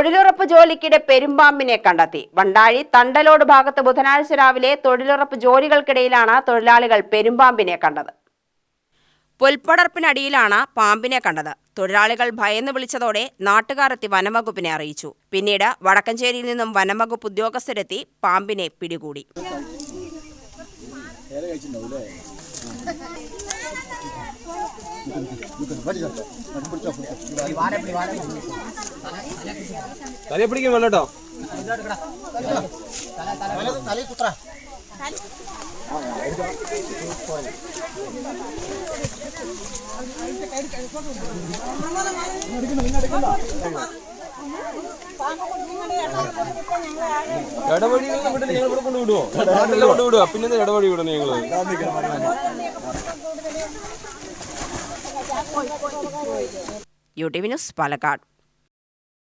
തൊഴിലുറപ്പ് ജോലിക്കിടെ പെരുമ്പാമ്പിനെ കണ്ടെത്തി. വണ്ടാഴി തണ്ടലോട് ഭാഗത്ത് ബുധനാഴ്ച രാവിലെ തൊഴിലുറപ്പ് ജോലികൾക്കിടയിലാണ് തൊഴിലാളികൾ പെരുമ്പാമ്പിനെ കണ്ടത്. പുൽപ്പടർപ്പിനടിയിലാണ് പാമ്പിനെ കണ്ടത്. തൊഴിലാളികൾ ഭയന്ന് വിളിച്ചതോടെ നാട്ടുകാരെത്തി വനംവകുപ്പിനെ അറിയിച്ചു. പിന്നീട് വടക്കഞ്ചേരിയിൽ നിന്നും വനംവകുപ്പ് ഉദ്യോഗസ്ഥരെത്തി പാമ്പിനെ പിടികൂടി. തലയെ പിടിക്കും വേണ്ടോ ഇടവഴികൾ ഇവിടെ ഞങ്ങൾ ഇവിടെ കൊണ്ടുവിടുവോ? നാട്ടിലെ കൊണ്ടുവിടുക പിന്നെ ഇടവഴി വിടണം ഞങ്ങൾ U T V news Palakkad.